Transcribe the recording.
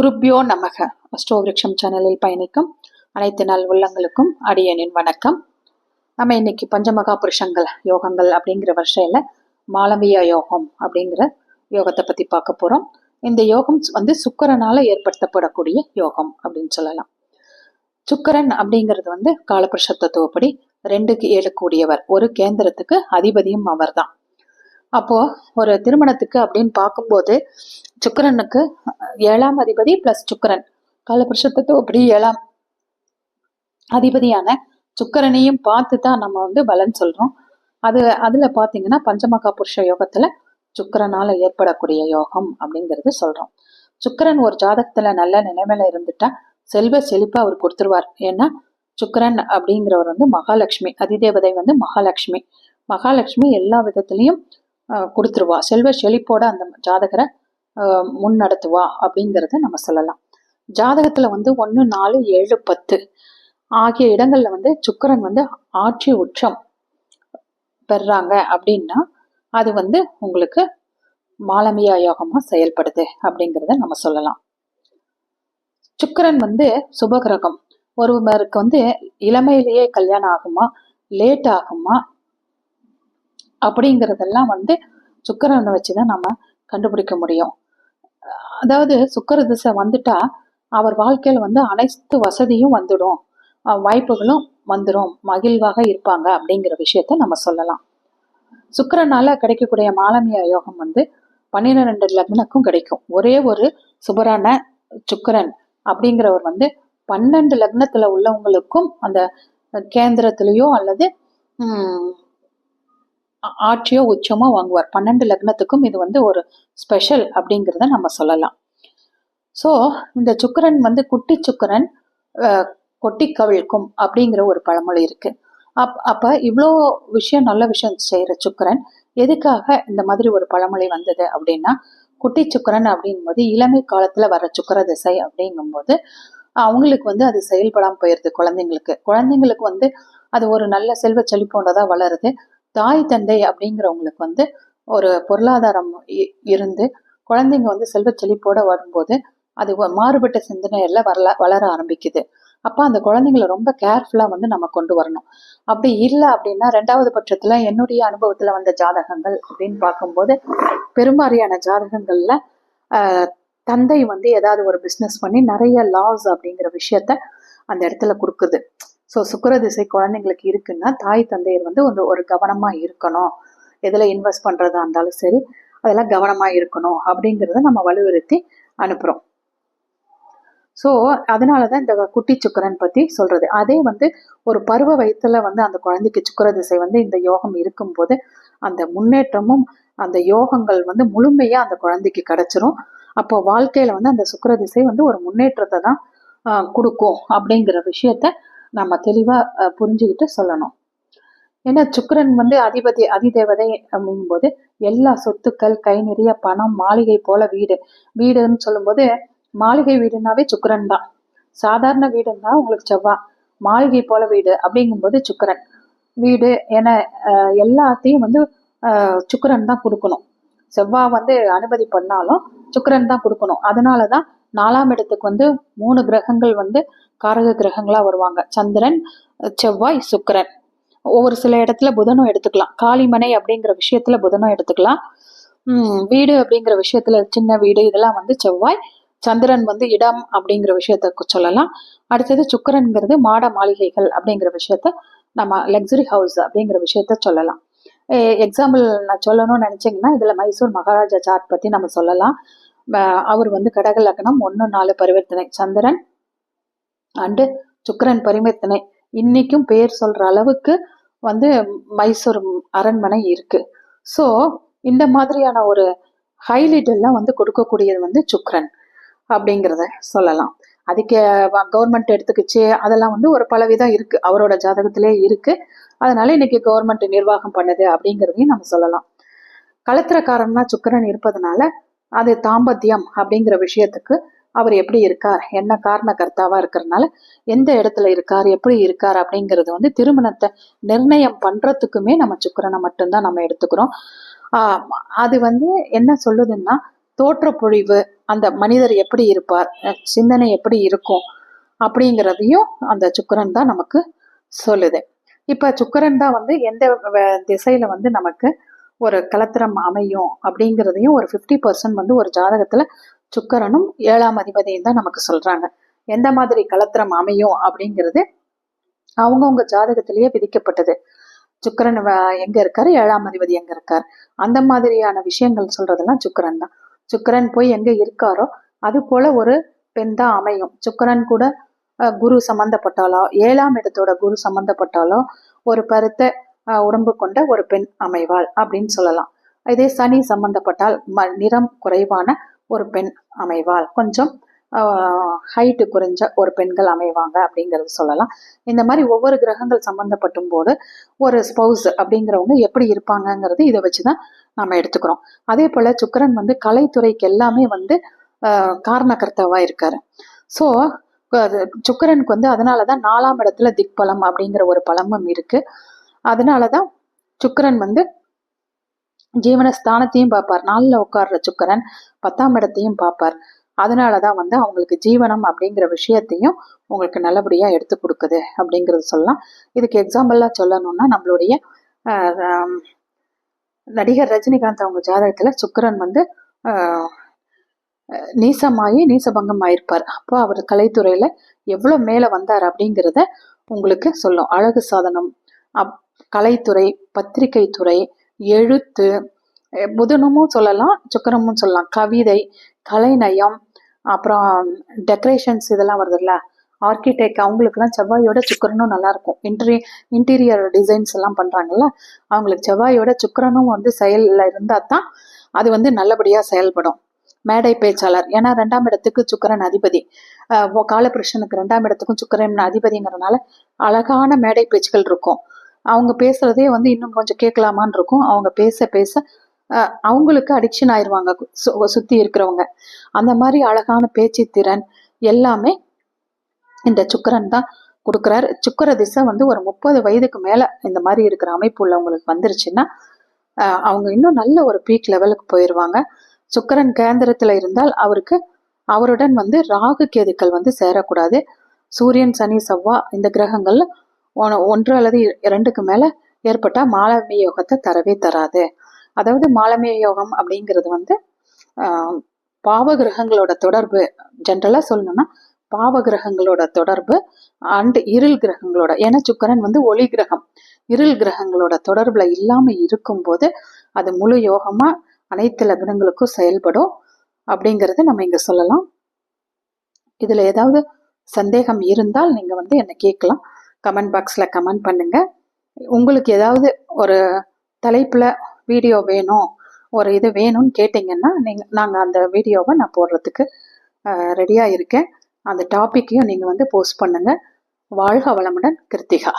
குருப்யோ நமக. அஷ்டோவிருக்ஷம் சேனலில் பயணிக்கும் அனைத்து நல் உள்ளங்களுக்கும் அடியனின் வணக்கம். நம்ம இன்னைக்கு பஞ்சமகா புருஷங்கள் யோகங்கள் அப்படிங்கிற வருஷையில் மாலவியா யோகம் அப்படிங்கிற யோகத்தை பற்றி பார்க்க போகிறோம் இந்த யோகம் வந்து சுக்கரனால் ஏற்படுத்தப்படக்கூடிய யோகம் அப்படின்னு சொல்லலாம். சுக்கரன் அப்படிங்கிறது வந்து காலபுருஷ தத்துவப்படி ரெண்டுக்கு ஏழு கூடியவர். ஒரு கேந்திரத்துக்கு அதிபதியும் அவர்தான். அப்போ ஒரு திருமணத்துக்கு அப்படின்னு பார்க்கும்போது சுக்கரனுக்கு ஏழாம் அதிபதி பிளஸ் சுக்கிரன். காலபுருஷத்துக்கு அப்படி ஏழாம் அதிபதியான சுக்கிரனையும் பார்த்து தான் நம்ம வந்து பலன் சொல்றோம். அது அதுல பாத்தீங்கன்னா பஞ்சமகா புருஷ யோகத்துல சுக்கிரனால ஏற்படக்கூடிய யோகம் அப்படிங்கிறது சொல்றோம். சுக்கிரன் ஒரு ஜாதகத்துல நல்ல நிலைமையில இருந்துட்டா செல்வ செழிப்பாக அவர் கொடுத்துருவார். ஏன்னா சுக்கிரன் அப்படிங்கிறவர் வந்து மகாலட்சுமி அதிதேவதை வந்து மகாலட்சுமி. மகாலட்சுமி எல்லா விதத்திலையும் கொடுத்துருவா. செல்வ செழிப்போட அந்த ஜாதகரை ஆஹ், முன்னடத்துவா அப்படிங்கிறத நம்ம சொல்லலாம். ஜாதகத்துல வந்து ஒன்று நாலு ஏழு பத்து ஆகிய இடங்கள்ல வந்து சுக்கிரன் வந்து ஆட்சி உச்சம் பெறாங்க அப்படின்னா அது வந்து உங்களுக்கு மாலமியா யோகமாக செயல்படுது அப்படிங்கிறத நம்ம சொல்லலாம். சுக்கிரன் வந்து சுபகிரகம் ஒருவருக்கு வந்து இளமையிலேயே கல்யாணம் ஆகுமா? லேட் ஆகுமா? அப்படிங்கிறதெல்லாம் வந்து சுக்ரனை வச்சு தான் நம்ம கண்டுபிடிக்க முடியும். அதாவது சுக்கர திசை வந்துட்டா அவர் வாழ்க்கையில் வந்து அனைத்து வசதியும் வந்துடும். வாய்ப்புகளும் வந்துடும் மகிழ்வாக இருப்பாங்க அப்படிங்கிற விஷயத்த நம்ம சொல்லலாம். சுக்கிரனால கிடைக்கக்கூடிய மாலமிய யோகம் வந்து பன்னிரெண்டு லக்னக்கும் கிடைக்கும். ஒரே ஒரு சுபரான சுக்கரன் அப்படிங்கிறவர் வந்து பன்னெண்டு லக்னத்துல உள்ளவங்களுக்கும் அந்த கேந்திரத்திலேயோ அல்லது ஆட்சியோ உச்சமோ வாங்குவார். பன்னெண்டு லக்னத்துக்கும் இது வந்து ஒரு ஸ்பெஷல் அப்படிங்கிறத நம்ம சொல்லலாம். ஸோ இந்த சுக்கிரன் வந்து குட்டி சுக்கரன் கொட்டி கவிழ்க்கும் அப்படிங்கிற ஒரு பழமொழி இருக்கு. அப் அப்போ இவ்வளோ விஷயம் நல்ல விஷயம் செய்கிற சுக்கிரன் எதுக்காக இந்த மாதிரி ஒரு பழமொழி வந்தது அப்படின்னா குட்டி சுக்கிரன் அப்படிங்கும்போது இளமை காலத்தில் வர சுக்கிர திசை அப்படிங்கும்போது அவங்களுக்கு வந்து அது செயல்படாமல் போயிடுது குழந்தைங்களுக்கு. குழந்தைங்களுக்கு வந்து அது ஒரு நல்ல செல்வ செழிப்போண்டதா வளருது. தாய் தந்தை அப்படிங்கிறவங்களுக்கு வந்து ஒரு பொருளாதாரம் இ- இருந்து குழந்தைங்க வந்து செல்வ செழிப்போட வரும்போது அது மாறுபட்ட சிந்தனையில வரல வளர ஆரம்பிக்குது. அப்ப அந்த குழந்தைங்களை ரொம்ப கேர்ஃபுல்லா வந்து நம்ம கொண்டு வரணும். அப்படி இல்லை அப்படின்னா ரெண்டாவது பட்சத்துல என்னுடைய அனுபவத்துல வந்த ஜாதகங்கள் அப்படின்னு பார்க்கும்போது பெரும்பாலான ஜாதகங்கள்ல தந்தை வந்து ஏதாவது ஒரு பிஸ்னஸ் பண்ணி நிறைய லாஸ் அப்படிங்கிற விஷயத்த அந்த இடத்துல கொடுக்குது. ஸோ சுக்கர திசை குழந்தைங்களுக்கு இருக்குன்னா தாய் தந்தையர் வந்து வந்து ஒரு கவனமாக இருக்கணும். எதில் இன்வெஸ்ட் பண்ணுறதா இருந்தாலும் சரி அதெல்லாம் கவனமாக இருக்கணும் அப்படிங்கிறத நம்ம வலியுறுத்தி அனுப்புகிறோம் ஸோ அதனால தான் இந்த குட்டி சுக்கரன் பற்றி சொல்கிறது அதே வந்து ஒரு பருவ வயத்தில் வந்து அந்த குழந்தைக்கு சுக்கர திசை வந்து இந்த யோகம் இருக்கும்போது அந்த முன்னேற்றமும் அந்த யோகங்கள் வந்து முழுமையாக அந்த குழந்தைக்கு கிடைச்சிரும். அப்போ வாழ்க்கையில் வந்து அந்த சுக்கர திசை வந்து ஒரு முன்னேற்றத்தை தான் கொடுக்கும் அப்படிங்கிற விஷயத்த நம்ம தெளிவாக புரிஞ்சுக்கிட்டு சொல்லணும். ஏன்னா சுக்கிரன் வந்து அதிபதி அதிதேவதை அப்படிங்கும்போது எல்லா சொத்துக்கள் கை நிறைய பணம் மாளிகை போல வீடு. வீடுன்னு சொல்லும்போது மாளிகை வீடுனாவே சுக்கிரன் தான். சாதாரண வீடுன்னா உங்களுக்கு செவ்வாய் மாளிகை போல வீடு அப்படிங்கும்போது சுக்கிரன். வீடு என எல்லாத்தையும் வந்து சுக்கரன் சுக்கிரன் தான் கொடுக்கணும். செவ்வாய் வந்து அனுமதி பண்ணாலும் சுக்கரன் தான் கொடுக்கணும். அதனால தான் நாலாம் இடத்துக்கு வந்து மூணு கிரகங்கள் வந்து காரக கிரகங்களாக வருவாங்க. சந்திரன் செவ்வாய் சுக்கரன். ஒவ்வொரு சில இடத்துல புதனும் எடுத்துக்கலாம். காளிமனை அப்படிங்கிற விஷயத்துல புதனும் எடுத்துக்கலாம். உம் வீடு அப்படிங்கிற விஷயத்துல சின்ன வீடு இதெல்லாம் வந்து செவ்வாய் சந்திரன் வந்து இடம் அப்படிங்கிற விஷயத்த சொல்லலாம். அடுத்தது சுக்கிரன்ங்கிறது மாட மாளிகைகள் அப்படிங்கிற விஷயத்த நம்ம லக்ஸரி ஹவுஸ் அப்படிங்கிற விஷயத்த சொல்லலாம். எக்ஸாம்பிள் நான் சொல்லணும்னு நினைச்சீங்கன்னா இதுல மைசூர் மகாராஜா சாட் பத்தி நம்ம சொல்லலாம். அவர் வந்து கடக லக்னம் ஒன்று நாலு பரிவர்த்தனை. சந்திரன் அண்டு சுக்கரன் பரிவர்த்தனை. இன்னைக்கும் பேர் சொல்ற அளவுக்கு வந்து மைசூர் அரண்மனை இருக்கு. ஸோ இந்த மாதிரியான ஒரு ஹைலைட் எல்லாம் வந்து கொடுக்கக்கூடியது வந்து சுக்கரன் அப்படிங்கிறத சொல்லலாம். அதுக்கு கவர்மெண்ட் எடுத்துக்கிச்சு அதெல்லாம் வந்து ஒரு பலவிதம் இருக்கு. அவரோட ஜாதகத்திலே இருக்கு. அதனால இன்னைக்கு கவர்மெண்ட் நிர்வாகம் பண்ணுது அப்படிங்கிறதையும் நம்ம சொல்லலாம். களத்திரக்காரன்னா சுக்கரன் இருப்பதனால அது தாம்பத்தியம் அப்படிங்கிற விஷயத்துக்கு அவர் எப்படி இருக்கார்? என்ன காரண கர்த்தாவா இருக்கிறதுனால எந்த இடத்துல இருக்கார்? எப்படி இருக்கார்? அப்படிங்கிறது வந்து திருமணத்தை நிர்ணயம் பண்றதுக்குமே நம்ம சுக்கரனை மட்டும்தான் நம்ம எடுத்துக்கிறோம். அது வந்து என்ன சொல்லுதுன்னா தோற்றப்பொழிவு அந்த மனிதர் எப்படி இருப்பார்? சிந்தனை எப்படி இருக்கும்? அப்படிங்கிறதையும் அந்த சுக்கரன் தான் நமக்கு சொல்லுது. இப்போ சுக்கரன் தான் வந்து எந்த வ- திசையில வந்து நமக்கு ஒரு கலத்திரம் அமையும் அப்படிங்கிறதையும் ஒரு ஃபிஃப்டி பர்சன்ட் வந்து ஒரு ஜாதகத்துல சுக்கரனும் ஏழாம் அதிபதியும் தான் நமக்கு சொல்றாங்க. எந்த மாதிரி கலத்திரம் அமையும் அப்படிங்கிறது அவங்கவுங்க ஜாதகத்திலேயே விதிக்கப்பட்டது. சுக்கிரன் எங்க இருக்காரு? ஏழாம் அதிபதி எங்க இருக்கார்? அந்த மாதிரியான விஷயங்கள் சொல்றதெல்லாம் சுக்கரன் தான். சுக்கிரன் போய் எங்க இருக்காரோ அது போல ஒரு பெண் தான் அமையும். சுக்கரன் கூட குரு சம்பந்தப்பட்டாலோ ஏழாம் இடத்தோட குரு சம்பந்தப்பட்டாலோ ஒரு பருத்த உடம்பு கொண்ட ஒரு பெண் அமைவாள் அப்படின்னு சொல்லலாம். இதே சனி சம்பந்தப்பட்டால் ம நிறம் குறைவான ஒரு பெண் அமைவாள். கொஞ்சம் ஹைட்டு குறைஞ்ச ஒரு பெண்கள் அமைவாங்க அப்படிங்கிறது சொல்லலாம். இந்த மாதிரி ஒவ்வொரு கிரகங்கள் சம்பந்தப்பட்டும் போது ஒரு ஸ்பௌஸ் அப்படிங்கிறவங்க எப்படி இருப்பாங்கங்கிறது இதை வச்சு தான் நம்ம எடுத்துக்கிறோம். அதே போல் சுக்கரன் வந்து கலைத்துறைக்கு எல்லாமே வந்து ஆஹ், இருக்காரு. ஸோ சுக்கரனுக்கு வந்து அதனால தான் நாலாம் இடத்துல திக்பலம் அப்படிங்கிற ஒரு பழமும் இருக்கு. அதனால தான் சுக்கரன் வந்து ஜீவனஸ்தானத்தையும் பார்ப்பார். நாளில் உட்கார்ற சுக்கிரன் பத்தாம் இடத்தையும் பார்ப்பார். அதனால தான் வந்து அவங்களுக்கு ஜீவனம் அப்படிங்கிற விஷயத்தையும் உங்களுக்கு நல்லபடியாக எடுத்து கொடுக்குது அப்படிங்கிறது சொல்லலாம். இதுக்கு எக்ஸாம்பிளாக சொல்லணும்னா நம்மளுடைய நடிகர் ரஜினிகாந்த் அவங்க ஜாதகத்தில் சுக்கரன் வந்து ஆஹ், நீசபங்கம் ஆயிருப்பார். அப்போ அவர் கலைத்துறையில் எவ்வளோ மேலே வந்தார் அப்படிங்கிறத உங்களுக்கு சொல்லும். அழகு சாதனம் அப் கலைத்துறை பத்திரிகை துறை எழுத்து புதனமும் சொல்லலாம் சுக்கரமும் சொல்லலாம் கவிதை கலைநயம் அப்புறம் டெக்கரேஷன்ஸ் இதெல்லாம் வருதுல்ல ஆர்கிடெக்ட் அவங்களுக்குலாம் செவ்வாயோட சுக்கரனும் நல்லா இருக்கும் இன்டீரி இன்டீரியர் டிசைன்ஸ் எல்லாம் பண்றாங்கல்ல அவங்களுக்கு செவ்வாயோட சுக்கரனும் வந்து செயல்ல இருந்தா தான் அது வந்து நல்லபடியா செயல்படும். மேடை பேச்சாளர் ஏன்னா ரெண்டாம் இடத்துக்கு சுக்கரன் அதிபதி. அஹ் காலபுருஷனுக்கு ரெண்டாம் இடத்துக்கும் சுக்கரன் அதிபதிங்கிறனால அழகான மேடை பேச்சுகள் இருக்கும். அவங்க பேசுறதே வந்து இன்னும் கொஞ்சம் கேட்கலாமான்னு இருக்கும். அவங்க பேச பேச அவங்களுக்கு அடிக்ஷன் ஆயிருவாங்க. சுத்தி இருக்கிறவங்க. அந்த மாதிரி அழகான பேச்சு திறன் எல்லாமே இந்த சுக்கரன் தான் கொடுக்குறாரு. சுக்கிர திசை வந்து ஒரு முப்பது வயதுக்கு மேல இந்த மாதிரி இருக்கிற அமைப்பு உள்ளவங்களுக்கு வந்துருச்சுன்னா ஆஹ் அவங்க இன்னும் நல்ல ஒரு பீக் லெவலுக்கு போயிடுவாங்க சுக்கரன் கேந்திரத்துல இருந்தால் அவருக்கு அவருடன் வந்து ராகு கேதுக்கள் வந்து சேரக்கூடாது. சூரியன் சனி செவ்வாய் இந்த கிரகங்கள்ல ஒன்று அல்லது இரண்டுக்கு மேல ஏற்பட்டால் மாலமிய யோகத்தை தரவே தராது. அதாவது மாலமிய யோகம் அப்படிங்கிறது வந்து ஆஹ் பாவ கிரகங்களோட தொடர்பு ஜென்ரலா சொல்லணும்னா பாவ கிரகங்களோட தொடர்பு அண்ட் இருள் கிரகங்களோட. ஏன்னா சுக்கரன் வந்து ஒளி கிரகம். இருள் கிரகங்களோட தொடர்புல இல்லாம இருக்கும்போது அது முழு யோகமா அனைத்து லக்னங்களுக்கும் செயல்படும் அப்படிங்கறத நம்ம இங்க சொல்லலாம். இதுல ஏதாவது சந்தேகம் இருந்தால் நீங்க வந்து என்ன கேட்கலாம். கமெண்ட் பாக்ஸில் கமெண்ட் பண்ணுங்கள் உங்களுக்கு ஏதாவது ஒரு தலைப்பில் வீடியோ வேணும் ஒரு இது வேணும்னு கேட்டிங்கன்னா நீங்கள் நாங்கள் அந்த வீடியோவை நான் போடுறதுக்கு ரெடியாக இருக்கேன். அந்த டாப்பிக்கையும் நீங்கள் வந்து போஸ்ட் பண்ணுங்கள் வாழ்க வளமுடன் கிருத்திகா.